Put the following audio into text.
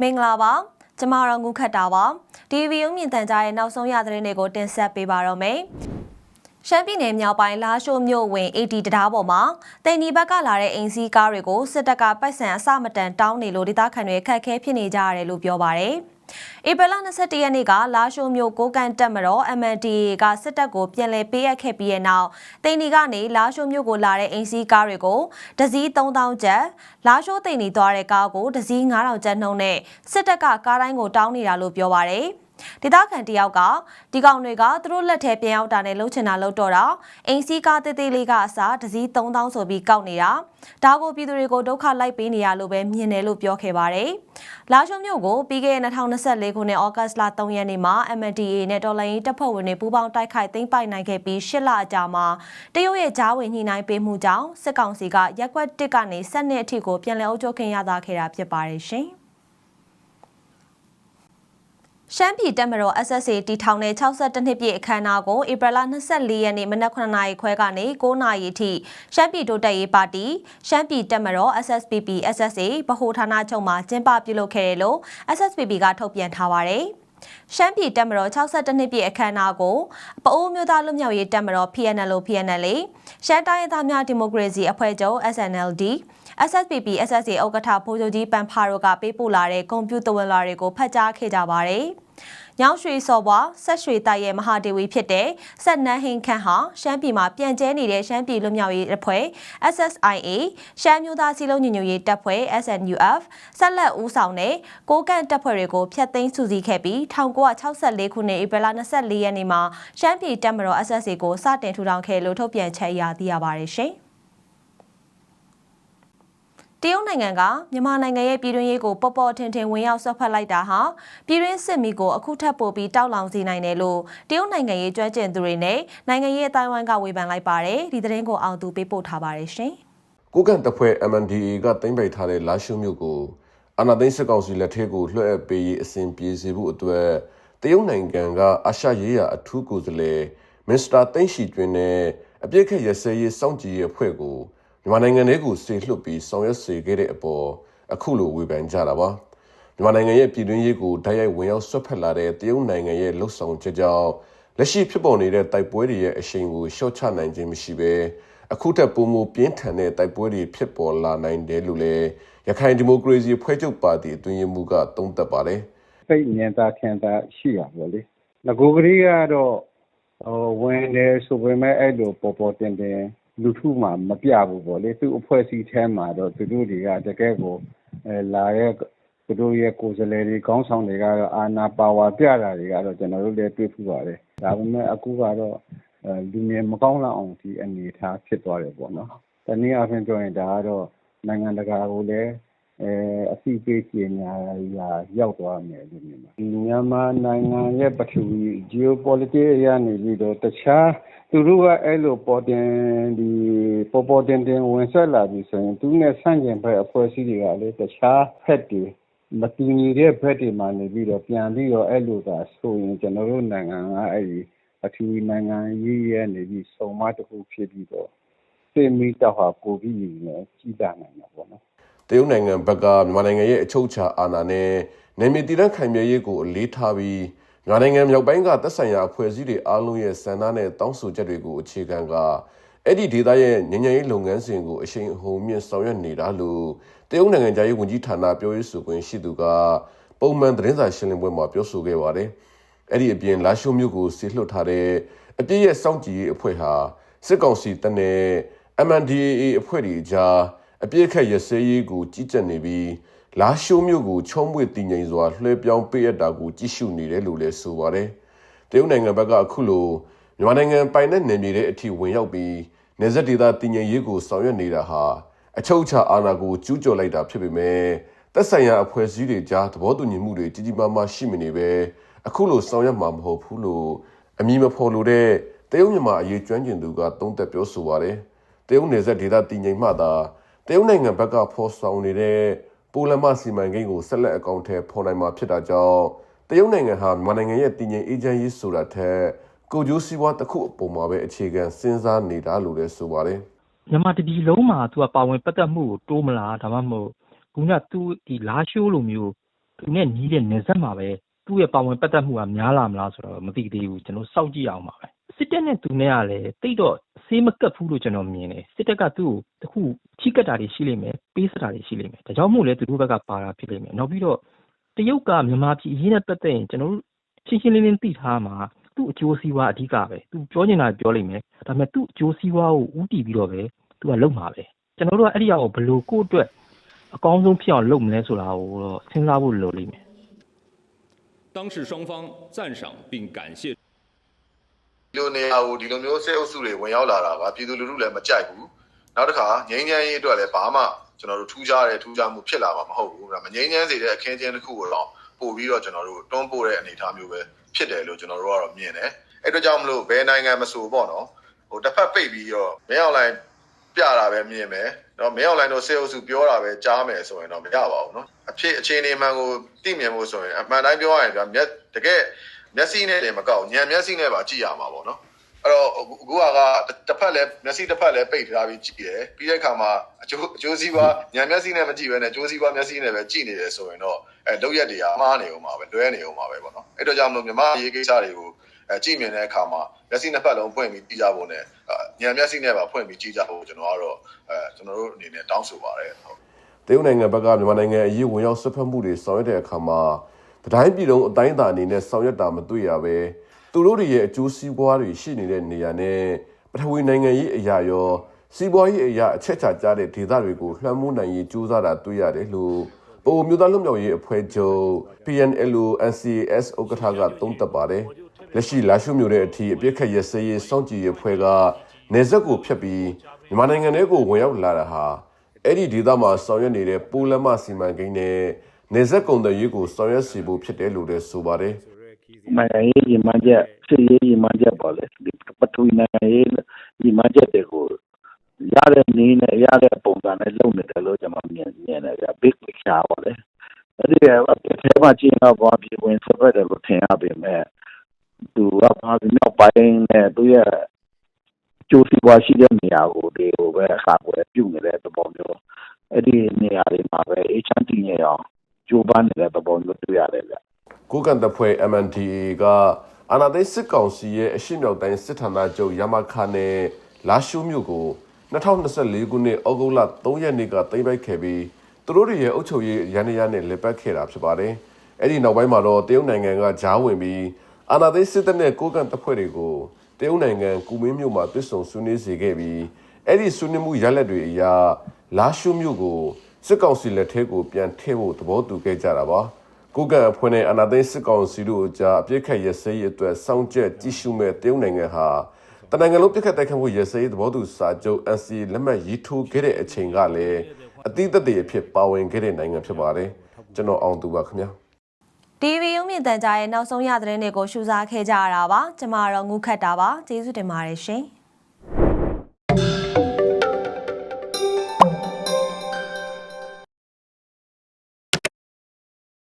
မင်္ဂလာပါကျမတို့ငုခတ်တာပါဒီဗီယုံမြင့်တန်ကြားရဲ့နောက်ဆုံးရသတင်းတွေကိုတင်ဆက်ပေးပါတော့မယ်ရှမ်းပြည်နယ်မြောက်ပိုင်းလာရှိုးမြို့ဝင် AD တရားပေါ်မှာတိန်နီဘက်ကလာတဲ့အိမ်စီးကားတွေကိုစစ်တပ်ကပိုက်ဆံအစမတန်တောင်းနေလို့ဒေသခံတွေခက်ခဲဖြစ်နေကြရတယ်လို့ပြောပါရယ် ဧပြီလ22ရက်နေ့ကလာရှိုးမြို့ကိုကန်တက်မတော် MNDA ကစစ်တပ်ကိုပြန်လည်ပေးအပ်ခဲ့ပြီးတဲ့နောက်တိန်နီကနေလာရှိုးမြို့ကိုလာတဲ့အိမ်စီးကားတွေကိုဒဇီး3000ကျပ်လာရှိုးတိန်နီသွားတဲ့ကားကိုဒဇီး9000ကျပ်နှုန်းနဲ့စစ်တပ်ကကားတိုင်းကိုတောင်းနေတာလို့ပြောပါရယ် ဒေသခံတယောက်ကဒီကောင်တွေကသူတို့လက်ထဲပြန်ရောက်တာနဲ့လှုပ်ချင်တာလှုပ်တော့တာအိမ်စီးကားတေးသေးလေးကအစားဒဇီး3000ဆိုပြီးကောက်နေတာဒါကိုပြည်သူတွေကိုဒုက္ခလိုက်ပေးနေရလို့ပဲမြင်တယ်လို့ပြောခဲ့ပါတယ်လာရှုံမြို့ကိုပြီးခဲ့တဲ့2024ခုနှစ်ဩဂတ်လ3ရက်နေ့မှာ MNDAA နဲ့တော်လိုင်းရေးတပ်ဖွဲ့ဝင်တွေပူးပေါင်းတိုက်ခိုက်သိမ်းပိုက်နိုင်ခဲ့ပြီး10လအကြာမှာတရုတ်ရဲ့ဂျားဝင်ညှိနှိုင်းပေးမှုကြောင့်စစ်ကောင်စီကရက်ကွက်တစ်ကနေ7နှစ်အထိကိုပြန်လည်အုပ်ချုပ်ခင်ရတာခဲ့တာဖြစ်ပါတယ်ရှင် ရှမ်းပြည်တပ်မတော် SSA တီထောင်တဲ့62နှစ်ပြည့်အခမ်းအနားကိုဧပြီလ24ရက်နေ့မနက်9:00နာရီခွဲကနေ9:00နာရီထိရှမ်းပြည်တိုးတက်ရေးပါတီရှမ်းပြည်တပ်မတော် SSPP SSA ဗဟိုဌာနချုပ်မှကျင်းပပြုလုပ်ခဲ့တယ်လို့ SSPP ကထုတ်ပြန်ထားပါတယ်။ရှမ်းပြည်တပ်မတော်62နှစ်ပြည့်အခမ်းအနားကိုပအိုးမျိုးသားလူမျိုးရေးတပ်မတော် PNL PNL ရှမ်းတိုင်းရင်းသားများဒီမိုကရေစီအဖွဲ့ချုပ် SNLD SSPP SSA ဥက္ကဋ္ဌဗိုလ်ချုပ်ကြီးပန်ဖာတို့ကပေးပို့လာတဲ့ကွန်ပျူတာဝင်လာတွေကိုဖတ်ကြားခဲ့ကြပါတယ်။ညောင်ရွှေစော်ဘွားဆက်ရွှေတိုက်ရဲ့မဟာဒေဝီဖြစ်တဲ့ဆက်နန်းဟင်းခန့်ဟာရှမ်းပြည်မှာပြန့်ကျဲနေတဲ့ရှမ်းပြည်လူမျိုးရေးအဖွဲ့ SSIA ရှမ်းမျိုးသားစီလုံးညီညွတ်ရေးတပ်ဖွဲ့ SNUF ဆက်လက်ဦးဆောင်တဲ့ကိုကန့်တပ်ဖွဲ့တွေကိုဖျက်သိမ်းစုစည်းခဲ့ပြီး1964ခုနှစ်ဧပြီလ24ရက်နေ့မှာရှမ်းပြည်တပ်မတော် SSA ကိုစတင်ထူထောင်ခဲ့လို့ထုတ်ပြန်ချက်အရသိရပါတယ်ရှင်။ တရုတ်နိုင်ငံကမြန်မာနိုင်ငံရဲ့ပြည်တွင်းရေးကိုပေါ်ပေါ်ထင်ထင်ဝင်ရောက်ဆွတ်ဖက်လိုက်တာဟာပြည်တွင်းစစ်မီကိုအခုထပ်ပို့ပြီးတောက်လောင်စေနိုင်တယ်လို့တရုတ်နိုင်ငံရေးကျွမ်းကျင်သူတွေနဲ့နိုင်ငံရေးအတိုင်းဝိုင်းကဝေဖန်လိုက်ပါတယ်ဒီသတင်းကိုအောင်သူပေးပို့ထားပါတယ်ရှင်ကိုကန်တဖွဲ MNDA ကတင်ပိတ်ထားတဲ့လာရှုမြို့ကိုအနာသိန်းစစ်ကောင်စီလက်ထဲကိုလွှဲအပ်ပေးရေးအစဉ်ပြေစေဖို့အတွက်တရုတ်နိုင်ငံကအာရှရေးရာအထူးကိုယ်စားလှယ်မစ္စတာသိန်းရှိတွင်နဲ့အပြစ်ခက်ရစဲရေးစောင့်ကြည့်ရေးအဖွဲ့ကို မြန်မာနိုင်ငံထဲကိုစေလွှတ်ပြီးဆောင်ရွက်စေခဲ့တဲ့အပေါ်အခုလိုဝေဖန်ကြတာပါမြန်မာနိုင်ငံရဲ့ပြည်တွင်းရေးကိုတိုက်ရိုက်ဝင်ရောက်ဆွတ်ဖက်လာတဲ့တရုတ်နိုင်ငံရဲ့လှုပ်ဆောင်ချက်ကြောင့်လက်ရှိဖြစ်ပေါ်နေတဲ့တိုက်ပွဲတွေရဲ့အရှိန်ကိုရှော့ချနိုင်ခြင်းမရှိဘဲအခုထက်ပိုမိုပြင်းထန်တဲ့တိုက်ပွဲတွေဖြစ်ပေါ်လာနိုင်တယ်လို့လည်းရခိုင်ဒီမိုကရေစီဖွဲ့ချုပ်ပါတီအတွင်းရေးမှူးကသုံးသပ်ပါတယ်စိတ်ညံတာထင်တာရှိတာပေါ့လေငကိုကလေးကတော့ဟိုဝင်တယ်ဆိုပေမဲ့အဲ့လိုပေါ်ပေါ်တင်တင် လူထုမှမပြဘူးပေါ့လေသူ့အဖွဲ့အစည်းထဲမှာတော့သူတို့တွေကတကယ်ကိုအဲလာရဲ့သူတို့ရဲ့ကိုယ်စားလှယ်တွေခေါင်းဆောင်တွေကတော့အာနာပါဝါပြတာတွေကတော့ကျွန်တော်တို့လည်းတွေ့ဖူးပါတယ်ဒါပေမဲ့အခုကတော့အဲလူငယ်မကောင်းလောက်အောင်ဒီအနေအထားဖြစ်သွားတယ်ပေါ့နော်တနည်းအားဖြင့်ပြောရင်ဒါကတော့နိုင်ငံတကာကိုလည်း အဲအစီအပေးကျညာရာရောက်သွားမယ်လို့မြင်ပါတယ်မြန်မာနိုင်ငံရဲ့ပထဝီ geopolitics အရနေပြီးတော့တခြားသူတို့ကအဲ့လိုပေါ်တင်ဒီပေါ်ပေါ်တင်တင်ဝင်ဆက်လာပြီဆိုရင်သူနဲ့ဆန့်ကျင်ဘက်အဖွဲ့အစည်းတွေကလည်းတခြားဖက်တွေမတူညီတဲ့ဘက်တွေမှာနေပြီးတော့ပြန်ပြီးတော့အဲ့လိုသာဆိုရင်ကျွန်တော်တို့နိုင်ငံကအဲ့ဒီအထူးနိုင်ငံရေးရနေပြီးစုံမတစ်ခုဖြစ်ပြီးတော့စေမီတော့ဟာပိုပြီးလည်းကြီးတာနိုင် တာပေါ့နော်တရုတ်နိုင်ငံဘက်ကမြန်မာနိုင်ငံရဲ့အချုပ်အခြာအာဏာနဲ့နယ်မြေတည်တံ့ခိုင်မြဲရေးကိုအလေးထားပြီးမြန်မာနိုင်ငံမြောက်ပိုင်းကသက်ဆိုင်ရာအဖွဲ့အစည်းတွေအားလုံးရဲ့စံနာနဲ့တောင်းဆိုချက်တွေကိုအခြေခံကအဲ့ဒီဒေသရဲ့ငញ្ញရေးလုပ်ငန်းစဉ်ကိုအရှိန်အဟုန်မြင့်ဆောင်ရွက်နေတာလို့တရုတ်နိုင်ငံသားရေးဝန်ကြီးဌာနပြောရေးဆိုခွင့်ရှိသူကပုံမှန်သတင်းစာရှင်းလင်းပွဲမှာပြောဆိုခဲ့ပါတယ်။အဲ့ဒီအပြင်လာရှိုးမြို့ကိုဆေးလွှတ်ထားတဲ့အပြည့်ရဲ့စောင့်ကြည့်ရေးအဖွဲ့ဟာစစ်ကောင်စီတပ်နဲ့ MNDAA အဖွဲ့တွေကြား အပြည့်အခက်ရစဲရေးကိုကြီးကြပ်နေပြီးလာရှိုးမြို့ကိုချုံးမွေတည်ငြိမ်စွာလွှဲပြောင်းပေးအပ်တာကိုကြည့်ရှုနေတယ်လို့လည်းဆိုပါတယ်။တရုတ်နိုင်ငံဘက်ကအခုလိုမြန်မာနိုင်ငံပိုင်တဲ့နယ်မြေတွေအထိဝင်ရောက်ပြီးနေဆက်ဒေသတည်ငြိမ်ရေးကိုဆောင်ရွက်နေတာဟာအချုပ်အခြာအာဏာကိုကျူးကျော်လိုက်တာဖြစ်ပေမဲ့သက်ဆိုင်ရာအဖွဲ့အစည်းတွေကြားသဘောတူညီမှုတွေကြီးကြီးမားမားရှိမနေပဲအခုလိုဆောင်ရွက်မှာမဟုတ်ဘူးလို့အမည်မဖော်လို့တဲ့တရုတ်မြန်မာအရေးကျွမ်းကျင်သူကသုံးသပ်ပြောဆိုပါတယ်။တရုတ်နယ်စပ်ဒေသတည်ငြိမ်မှသာ တရုတ်နိုင်ငံဘက်ကဖော်ဆောင်နေတဲ့ပိုလန်မစီမံကိန်းကိုဆက်လက်အကောင့်ထဲဖော်နိုင်မှာဖြစ်တာကြောင့်တရုတ်နိုင်ငံဟာမြန်မာနိုင်ငံရဲ့တည်ငြိမ်အေးချမ်းရေးဆိုတာထက်ကိုကျိုးစည်းဝါးတစ်ခုအပေါ်မှာပဲအခြေခံစဉ်းစားနေတာလို့လည်းဆိုပါတယ်မြန်မာတပြည်လုံးမှာသူကပါဝင်ပတ်သက်မှုကိုတိုးမလားဒါမှမဟုတ်ခုနကသူဒီလာရှိုးလိုမျိုးသူနဲ့ညီးတဲ့နေဆက်မှာပဲသူ့ရဲ့ပါဝင်ပတ်သက်မှုကများလာမလားဆိုတော့မသိသေးဘူးကျွန်တော်စောင့်ကြည့်အောင်ပါပဲစစ်တပ်နဲ့သူနဲ့ကလည်းတိတ်တော့ ဆေးမကပ်ဘူးလို့ကျွန်တော်မြင်တယ်စစ်တပ်ကသူ့ကိုတခုချိကတ်တာတွေရှိလိမ့်မယ်ပေးစတာတွေရှိလိမ့်မယ်ဒါကြောင့်မို့လဲသူတို့ဘက်ကပါတာဖြစ်လိမ့်မယ်နောက်ပြီးတော့တရုတ်ကမြန်မာပြည်အရေးနဲ့ပတ်သက်ရင်ကျွန်တော်တို့ရှင်းရှင်းလင်းလင်းသိထားမှာသူ့အကျိုးစီးပွားအဓိကပဲသူပြောနေတာပြောလိမ့်မယ်ဒါပေမဲ့သူ့အကျိုးစီးပွားကိုဥတီပြီးတော့ပဲသူကလုံမှာပဲကျွန်တော်တို့ကအဲ့ဒီအရာကိုဘယ်လိုကိုယ့်အတွက်အကောင်းဆုံးဖြစ်အောင်လုပ်မလဲဆိုတာကိုတော့စဉ်းစားဖို့လိုလိမ့်မယ် 当事双方赞赏并感谢 ဒီလိုနေရာကိုဒီလိုမျိုးဆဲအုပ်စုတွေဝင်ရောက်လာတာကပြည်သူလူထုလည်းမကြိုက်ဘူးနောက်တစ်ခါငြိမ်းချမ်းရေးအတွက်လည်းဘာမှကျွန်တော်တို့ထူးခြားတဲ့ထူးခြားမှုဖြစ်လာမှာမဟုတ်ဘူးဒါမငြိမ်းချမ်းစေတဲ့အခင်းကျင်းတစ်ခုကိုတော့ပို့ပြီးတော့ကျွန်တော်တို့တွန်းပို့တဲ့အနေအထားမျိုးပဲဖြစ်တယ်လို့ကျွန်တော်တို့ကတော့မြင်တယ်အဲ့အတွက်ကြောင့်မလို့ဘယ်နိုင်ငံမဆိုပေါ့နော်ဟိုတစ်ဖက်ပိတ်ပြီးတော့မင်းအောင်လိုင်းပြတာပဲမြင်မယ်နော်မင်းအောင်လိုင်းတို့ဆဲအုပ်စုပြောတာပဲကြားမယ်ဆိုရင်တော့မရပါဘူးနော်အဖြစ်အခြေအနေမှန်ကိုသိမြင်ဖို့ဆိုရင်အမှန်တိုင်းပြောရရင်ဗျာမျက်တကယ် မျက်စိနဲ့လည်းမကောက်ညံမျက်စိနဲ့ပါကြည့်ရမှာပေါ့နော်အဲ့တော့အခုကတစ်ဖက်လည်းမျက်စိတစ်ဖက်လည်းပိတ်ထားပြီးကြည့်တယ်ပြီးတဲ့အခါမှာအကျိုးအကျိုးစီးပွားညံမျက်စိနဲ့မကြည့်ဘဲနဲ့အကျိုးစီးပွားမျက်စိနဲ့ပဲကြည့်နေတယ်ဆိုရင်တော့အဲလောက်ရက်တွေကမှားနေအောင်ပါပဲလွဲနေအောင်ပါပဲပေါ့နော်အဲ့တော့ကြောင့်မလို့မြမရေးကိစ္စတွေကိုအဲကြည့်မြင်တဲ့အခါမှာမျက်စိနှစ်ဖက်လုံးဖွင့်ပြီးကြည့်ကြဖို့နဲ့ညံမျက်စိနဲ့ပါဖွင့်ပြီးကြည့်ကြဖို့ကျွန်တော်ကတော့အဲကျွန်တော်တို့အနေနဲ့တောင်းဆိုပါတယ်ဟုတ်တရုတ်နိုင်ငံဘက်ကမြန်မာနိုင်ငံအရေးဝင်ရောက်ဆွတ်ဖက်မှုတွေဆောင်ရွက်တဲ့အခါမှာ တိုင်းပြည်လုံးအတိုင်းအတာအနေနဲ့ဆောင်ရွက်တာမတွေ့ရပဲသူတို့တွေရဲ့အကျိုးစီးပွားတွေရှိနေတဲ့နေရာနဲ့ပထဝီနိုင်ငံရေးအရာရောစီးပွားရေးအရာအချက်ချာကြတဲ့ဒေသတွေကိုလွှမ်းမိုးနိုင်ရေးကြိုးစားတာတွေ့ရတယ်လို့ပိုမျိုးသားလွတ်မြောက်ရေးအဖွဲ့ချုပ် PNLO NCAS ဥက္ကဋ္ဌကသုံးသပ်ပါတယ်လက်ရှိလာရှုမျိုးတဲ့အထိအပြစ်ခတ်ရစရေးစောင့်ကြည့်ရေးအဖွဲ့ကနေဆက်ကိုဖျက်ပြီးမြန်မာနိုင်ငံထဲကိုဝင်ရောက်လာတာဟာအဲ့ဒီဒေသမှာဆောင်ရွက်နေတဲ့ပိုးလမစီမံကိန်းနဲ့ နေဆက်ကုံတဲ့ရေးကိုဆောင်ရွက်စီဖို့ဖြစ်တယ်လို့လည်းဆိုပါတယ်နိုင်ငံရေးရည်မှန်းချက်စစ်ရေးရည်မှန်းချက်ပေါ့လေဒီပထဝီနိုင်ငံရေးရည်မှန်းချက်တွေကိုရတဲ့နည်းနဲ့ရတဲ့ပုံစံနဲ့လုပ်နေတယ်လို့ကျွန်တော်မြင်မြင်တယ်ဗျ big picture ပေါ့လေအဲ့ဒီအဖြစ်မှာကျင်းတော့ဘာဖြစ်ဝင်ဆက်ရတယ်လို့ထင်ရပေမဲ့သူကဘာဒီနောက်ပိုင်းနဲ့သူရဲ့ကျိုးစီးပွားရှိတဲ့နေရာကိုဒီကိုပဲအခါကိုပြုတ်နေတဲ့သဘောမျိုးအဲ့ဒီနေရာတွေမှာပဲအချမ်းတင်ရအောင်ကျိုး ပန်းနေတဲ့သဘောမျိုးတွေ့ရတယ်ဗျကိုကန်တဖွဲ့ MNDA ကအာနာသိန်းစစ်ကောင်စီရဲ့အရှိမြောက်တိုင်းစစ်ဌာနချုပ်ရမခနဲ့လာရှုမြို့ကို2024ခုနှစ်ဩဂုတ်လ3ရက်နေ့ကသိမ်းပိုက်ခဲ့ပြီးသူတို့တွေရဲ့အုပ်ချုပ်ရေးရန်ရနဲ့လက်ပတ်ခဲ့တာဖြစ်ပါတယ်။အဲ့ဒီနောက်ပိုင်းမှာတော့တရုတ်နိုင်ငံကဂျားဝင်ပြီးအာနာသိန်းစစ်တပ်နဲ့ကိုကန်တဖွဲ့တွေကိုတရုတ်နိုင်ငံကူမင်းမြို့မှာတွစ်ဆုံဆွေးနွေးစေခဲ့ပြီးအဲ့ဒီဆွေးနွေးမှုရလဒ်တွေအရလာရှုမြို့ကို စစ်ကောင်စီလက်ထဲကိုပြန်ထည့်ဖို့သဘောတူခဲ့ကြတာပါ။ကိုကန်အဖွဲ့နဲ့အနာသိန်းစစ်ကောင်စီတို့အကြားအပြစ်ခတ်ရစဲရေးအတွက်စောင့်ကြက်ကြည့်ရှုမဲ့တရုတ်နိုင်ငံဟာတနင်္ဂနွေလုံးပြစ်ခတ်တိုက်ခတ်မှုရစဲရေးသဘောတူစာချုပ် NC လက်မှတ်ရေးထိုးခဲ့တဲ့အချိန်ကလည်းအတိအသက်တွေအဖြစ်ပါဝင်ခဲ့တဲ့နိုင်ငံဖြစ်ပါတယ်ကျွန်တော်အောင်သူပါခင်ဗျာ TV ရုံးမြင့်တန်ကြားရဲ့နောက်ဆုံးရသတင်းတွေကိုရှုစားခဲ့ကြရတာပါကျမတော့ငုခတ်တာပါကျေးဇူးတင်ပါတယ်ရှင်